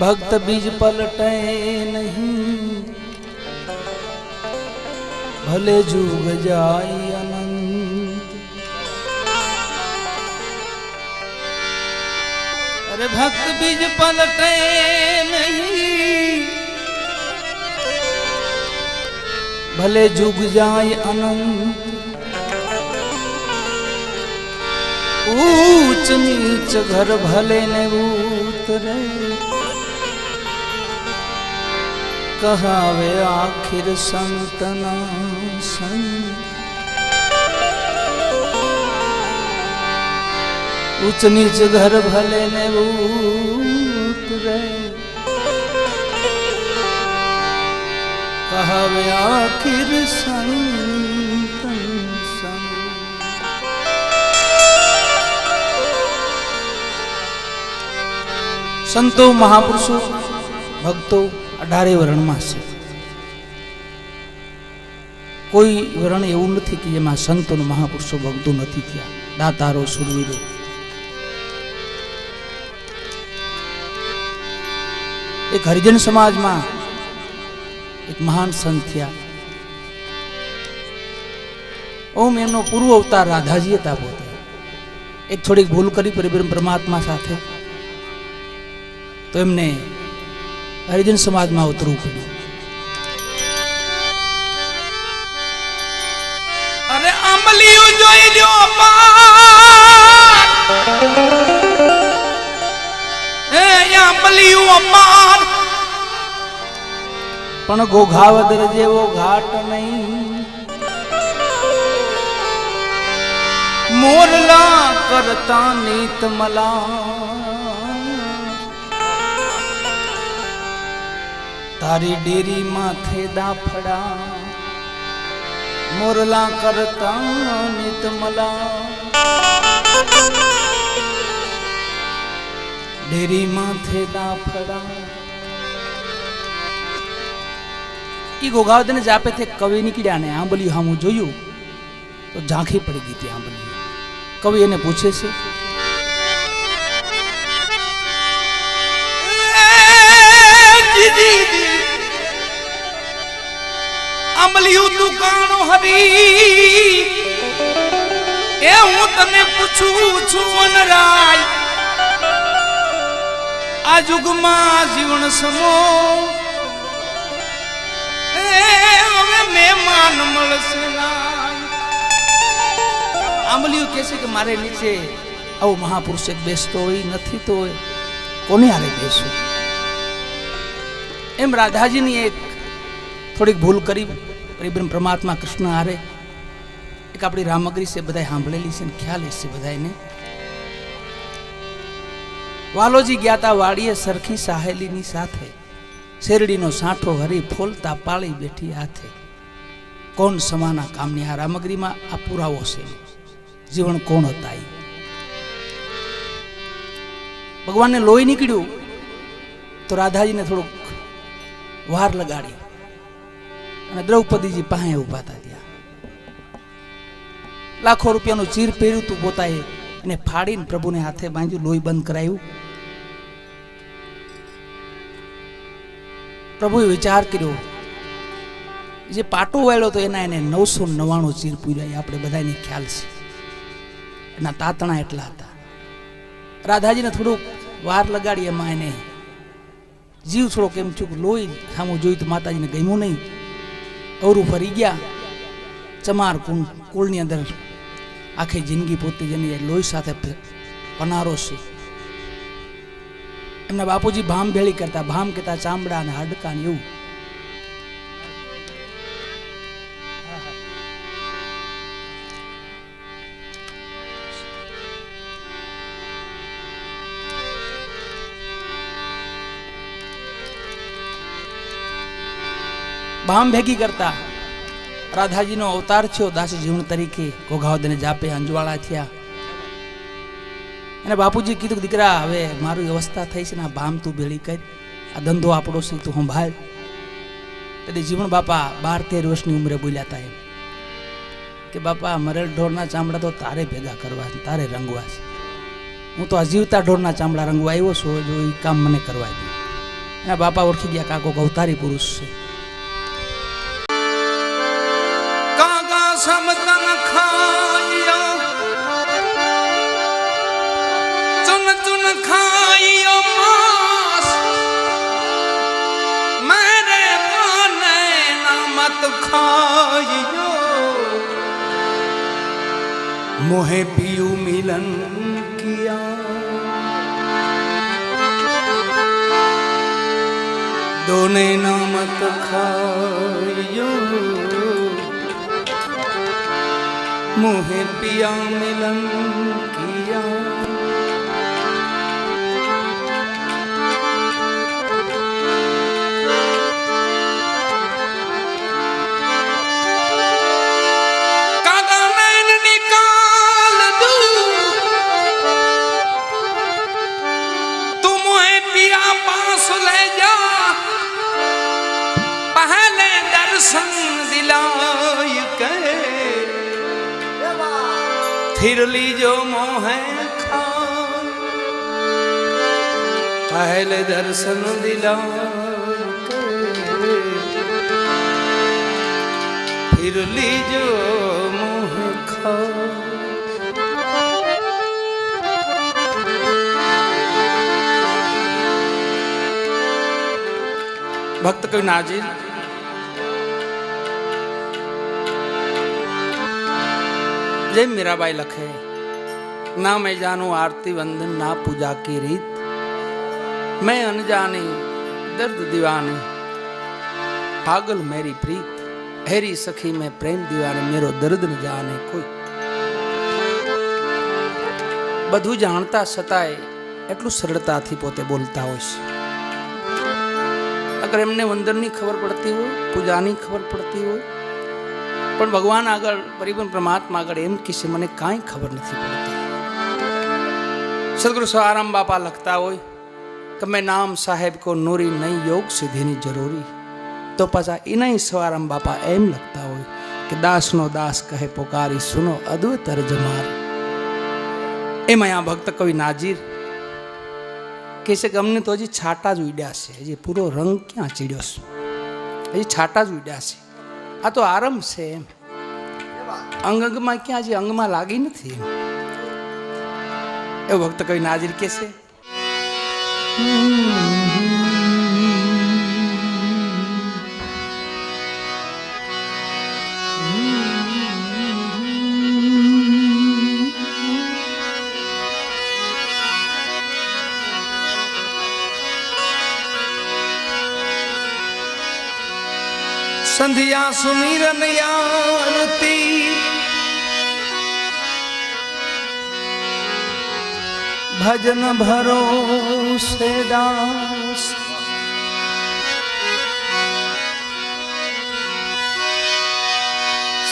ભક્ત બીજ પલટે નહીં ભલે જુગ જાય અનંત અરે ભક્ત બીજ પલટે નહીં ભલે જુગ જાય અનંત ઊંચ નીચ ઘર ભલે ને ઉતરે કહાવે આખિર સંતના સંત ઊંચ નીચ ઘર ભલે ને ઉતરે કહાવે આખિર સંતન સંત સંતો મહાપુરુષો ભક્તો અઢારે વર્ણમાં છે. કોઈ વર્ણ એવું નથી કે જેમાં સંતો મહાપુરુષો ભગતો નથી થયા. દાતારો, સુરવીરો. એક હરિજન સમાજમાં એક મહાન સંત થયા. ઓમ એમનો પૂર્વ અવતાર રાધાજી હતા. પોતે એક થોડીક ભૂલ કરી પરિબ્રહ્મ પરમાત્મા સાથે. તો એમને હરિજન સમાજમાં ઉતરવું પડ્યું. અરે અમલીઓ જોઈ લ્યો પણ ગોઘાવદર જેવો ઘાટ નહીં. મોરલા કરતા નીત તારી ડેરી માથે દાફડા, મોરલા કરતા નિતમલા ડેરી માથે દાફડા. ઈ ગોગાવદને જાપે તે કવિ નીકળ્યા ને આંબલી હામું જોયું, તો ઝાંખી પડી ગઈ હતી આંબલી. કવિ એને પૂછે છે અમલિયું તું કાણો હરી એ હું તને પૂછું છું વનરાય, આ યુગમાં જીવન સમો? હવે મહેમાન મળશે આંબલિયું કહે છે કે મારે નીચે આવો મહાપુરુષ એક બેસતો હોય, નથી તો કોને હારે બેસું? એમ રાધાજીની એક થોડીક ભૂલ કરી. પરિબ્રહ્મ પરમાત્મા કૃષ્ણ હારે. એક આપણી રામગરી છે, બધાય સાંભળેલી છે ખ્યાલ છે બધાને વાલોજી ગયા વાડીએ સરખી સાહેલીની સાથે. શેરડીનો સાંઠો હરી ફોલતા પાળી બેઠી હાથે. કોણ સમાના કામની આ રામગરીમાં? આ પુરાવો છે. જીવન કોણ હતા ભગવાનને લોહી નીકળ્યું તો રાધાજીને થોડુંક વાર લગાડી. અને દ્રૌપદીજી પાસે ઊભા હતા ત્યાં લાખો રૂપિયાનું ચીર પહેર્યું તું પોતાએ અને ફાડીને પ્રભુને હાથે બાંધ્યું, લોહી બંધ કરાયું. પ્રભુએ વિચાર કર્યો, જે પાટો વાળ્યો તો એના એને નવસો નવ્વાણું ચીર પૂર્યા આપણે બધાને ખ્યાલ છે. એના તાતણા એટલા હતા. રાધાજીને થોડુંક વાર લગાડી, એમાં એને જીવ થોડોક એમ ચૂક લોહી સામું જોયું તો માતાજીને ગમ્યું નહીં. અવરું ફરી ગયા. ચમાર કુંડ, કુળની અંદર આખી જિંદગી પોતે જેની લોહી સાથે પનારો છે. એમના બાપુજી ભામ ભેળી કરતા, ભામ કહેતા ચામડા અને હાડકા ને એવું. ભામ ભેગી કરતા રાધાજીનો અવતાર થયો, દાસી જીવન તરીકે ઘોઘાવદને જાપે અંજવાળા થયા. અને બાપુજી કીધું દીકરા, હવે મારું અવસ્થા થઈ છે ને, આ બામ તું ભેળી કર. આ ધંધો આપણો છે, તું સંભાળ. એટલે જીવન બાપા બાર તેર વર્ષની ઉંમરે બોલ્યા હતા એમ કે, બાપા, મરેલ ઢોરના ચામડા તો તારે ભેગા કરવા છે, તારે રંગવા છે. હું તો આ જીવતા ઢોરના ચામડા રંગવા આવ્યો છું જો એ કામ મને કરવા દે. અને બાપા ઓળખી ગયા કાકો અવતારી પુરુષ છે. રાત ખાઈયો મોહે પિયું મિલન કિયા દોને નામત ખાઈયો મોહે પિયા મિલન કિયા पहले दर्शन दिलाय के फिर लीजो मोहे खान ભક્ત કવિ નાજીર જય મીરાબાઈ લખે ના મેં જાનું આરતી વંદન ના પૂજા की રીત મેં અનજાની દર્દ દીવાની. પાગલ મેરી પ્રીત, હેરી સખી મેં પ્રેમ દીવાને, મેરો દર્દ ન જાને કોઈ. બધું જાણતા છતાંય એટલું સરળતાથી પોતે બોલતા હોય છે. અગર એમને વંદનની ખબર પડતી હોય, પૂજાની ખબર પડતી હોય, પણ ભગવાન આગળ પરિવન પરમાત્મા આગળ એમ કહે છે, મને કાંઈ ખબર નથી પડતી. સદગુરુ સવારામ બાપા લખતા હોય કે નામ સાહેબ કો નૂરી નહીં યોગ સિદ્ધિની જરૂરી. તો પાછા એનાય સવારામ બાપા એમ લખતા હોય કે દાસનો દાસ કહે, પોકારી સુનો અદ્વૈત અર્જમાર એમાં આ ભક્ત કવિ નાજીર કહે છે કે, અમને તો હજી છાટા જ ઉડ્યા છે. હજી પૂરો રંગ ક્યાં ચીડ્યો છે? હજી છાટા જ ઉડ્યા છે. આ તો આરંભ છે એમ. અંગ અંગમાં ક્યાં હજી અંગમાં લાગી નથી એમ. ભક્ત કવિ નાજીર કે છે સંધ્યા સુમિરન ભજન ભરો સે દાસ.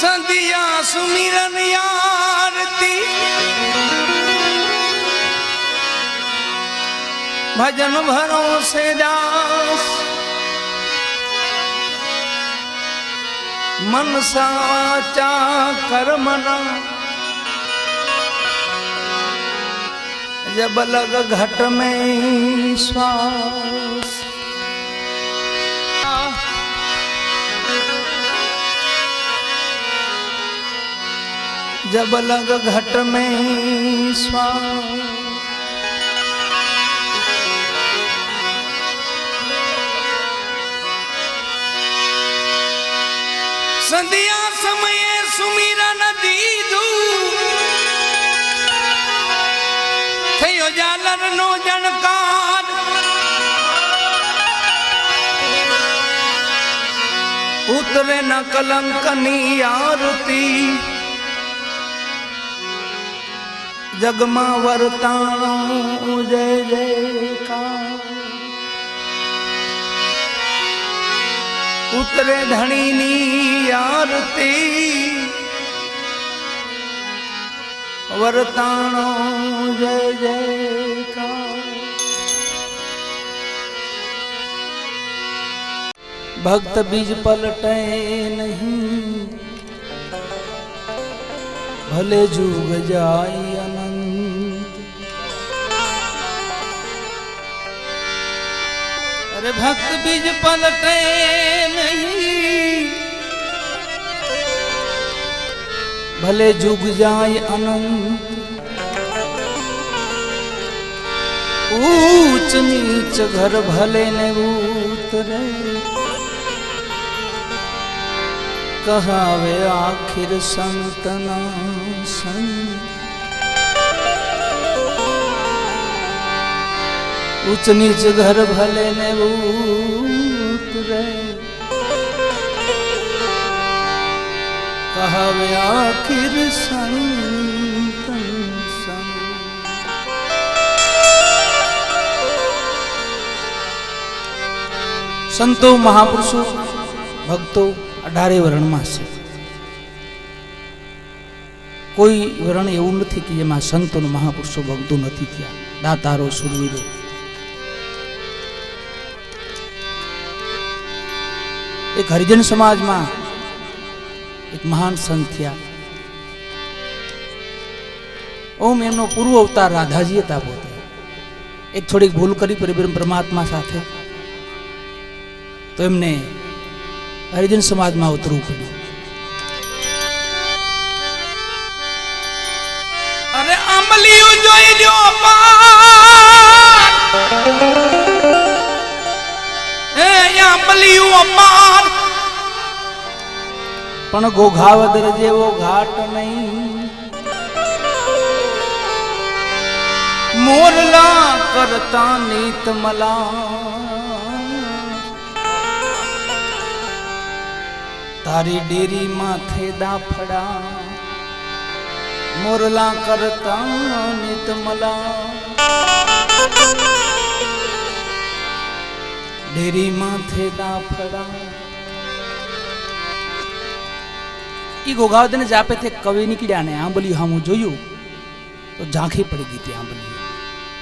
સંધ્યા સુમિરન આરતી. ભજન ભરો સે દાસ. મન સાચા કર્મના जब लग घट में श्वास जब लग घट में श्वास સંધ્યા સમયે સુમિરન જાલર નો જણકાર. ઉતરે ન કલંકની આરતી. જગમાં વર્તાણું જય જયકાર. ઉતરે ધણીની આરતી. વર્તાણો, જય જય ભક્ત બીજ પલટે નહીં. ભલે જુગ જાય અનંત. અરે ભક્ત બીજ પલટે નહીં. ભલે જુગ જાય અનંત ઊંચ નીચ ઘર ભલે ને ઉતરે કહાવે આખિર સંતના સંત ઉચ્ચ નીચ ઘર ભલે ને ઉતરે કહાવે આખિર સંતો મહાપુરુષો, ભક્તો અઢારે વર્ણમાં છે. કોઈ વર્ણ એવું નથી કે જેમાં સંતો મહાપુરુષો, ભક્તો નથી થયા. દાતારો, સુરવીરો. એક હરિજન સમાજમાં એક મહાન સંત થયા. ઓમ એમનો પૂર્વ અવતાર રાધાજી હતા. પોતે એક થોડીક ભૂલ કરી પરિબ્રહ્મ પરમાત્મા સાથે. તો એમને હરિજન સમાજમાં ઉતરવું પડ્યું. અરે આંબલિયું જોઈ લ્યો અપાર. એ આંબલિયું અપાર. પણ ગોઘાવદર જેવો ઘાટ નહીં. મોરલા કરતા નીત મલા તારી ડેરી માથે દાફડા. મોરલા કરતા નિત મલા ડેરી માથે દાફડા. ઈ ગોગાવદને જાપે તે કવિ નીકળ્યા ને આંબલી હામું જોયું. તો ઝાંખી પડી ગઈ તે આંબલી.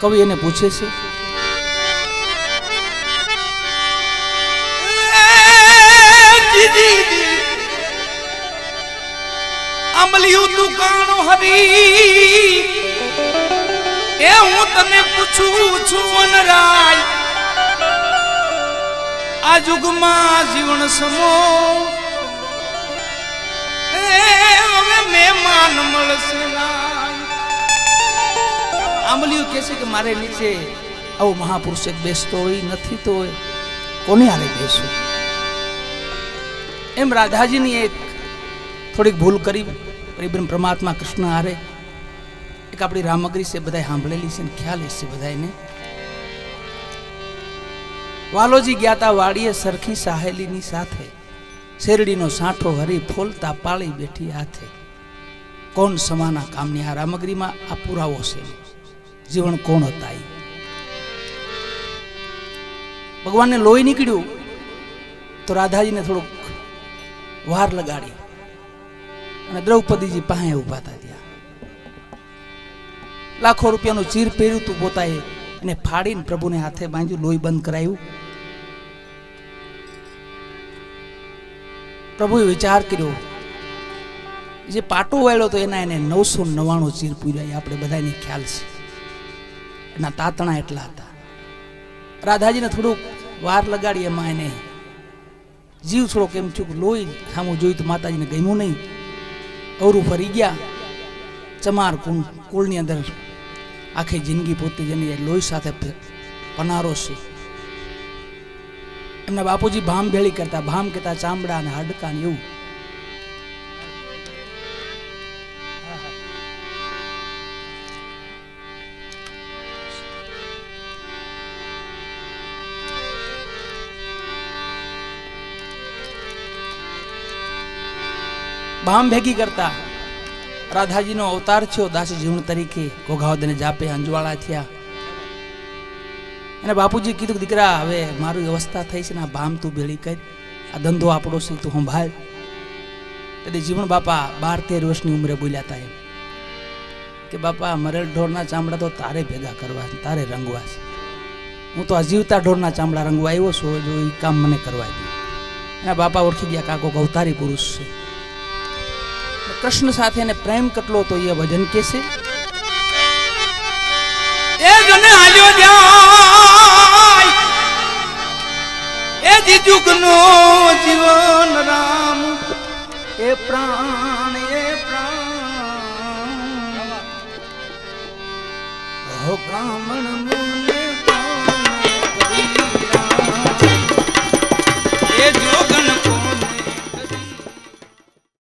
કવિ એને પૂછે છે આંબલિયું તું કાણો હરી? એ હું તને પૂછું છું વનરાય, આ જુગમાં જીવન સમો એ મહેમાન મળશે નાય. આંબલિયું કહે છે કે મારે નીચે આવો મહાપુરુષ બેસતો હોય, નથી તો કોને હારે બેસું? એમ રાધાજીની એક થોડીક ભૂલ કરી પરિબ્રહ્મ પરમાત્મા કૃષ્ણ હારે એક આપણી રામગરી છે, બધાએ સાંભળેલી છે ને ખ્યાલ છે બધાને વાલોજી ગયા તા વાડીએ સરખી સાહેલીની સાથે. શેરડીનો સાંઠો હરી ફોલતા પાળી બેઠી હાથે. કોણ સમાના કામની આ રામગરીમાં આ પુરાવો છે? જીવન કોણ હતા ભગવાનને લોહી નીકળ્યું, તો રાધાજીને થોડુંક વાર લગાડી અને દ્રૌપદીજી પાસે ઊભા હતા ત્યાં લાખો રૂપિયાનું ચીર પહેર્યું તું પોતાએ અને ફાડીને પ્રભુને હાથે બાંધ્યું, લોહી બંધ કરાયું. પ્રભુએ વિચાર કર્યો, જે પાટો વાળ્યો તો એના એને નવસો નવ્વાણું ચીર પૂર્યા. એ આપણે બધાને ખ્યાલ છે. એના તાતણા એટલા હતા. રાધાજીને થોડુંક વાર લગાડી, એમાં એને જીવ થોડોક એમ થયું લોહી સામું જોયું તો માતાજીને ગમ્યું નહીં. અવરું ફરી ગયા. ચમાર કુંડ, કુળની અંદર આખી જિંદગી પોતે જેની લોહી સાથે પનારો છે. એમના બાપુજી ભામ ભેળી કરતા, ભામ કહેતા ચામડા અને હાડકા ને એવું. ભામ ભેગી કરતા, રાધાજીનો અવતાર થયો દાસી જીવણ તરીકે, ઘોઘાવદને જાપે અંજવાળા થયા. અને બાપુજી કીધું દીકરા, હવે મારી અવસ્થા થઈ છે ને, આ ભામ તું ભેળી કર. આ ધંધો આપણો છે, તું સંભાળ. એટલે જીવણ બાપા બાર તેર વર્ષની ઉંમરે બોલ્યા હતા એમ. કે, બાપા, મરેલ ઢોરના ચામડા તો તારે ભેગા કરવા છે, તારે રંગવા છે. હું તો અજીવતા ઢોરના ચામડા રંગવા આવ્યો છું જો એ કામ મને કરવા દે. એના બાપા ઓળખી ગયા, કાકો, અવતારી પુરુષ છે. કૃષ્ણ સાથે એને પ્રેમ કેટલો તો એ ભજન કે છે? એ જને હાલ્યો જાય જીજુગનો જીવન રામ. એ પ્રાણ એ પ્રાણ. હો કામણ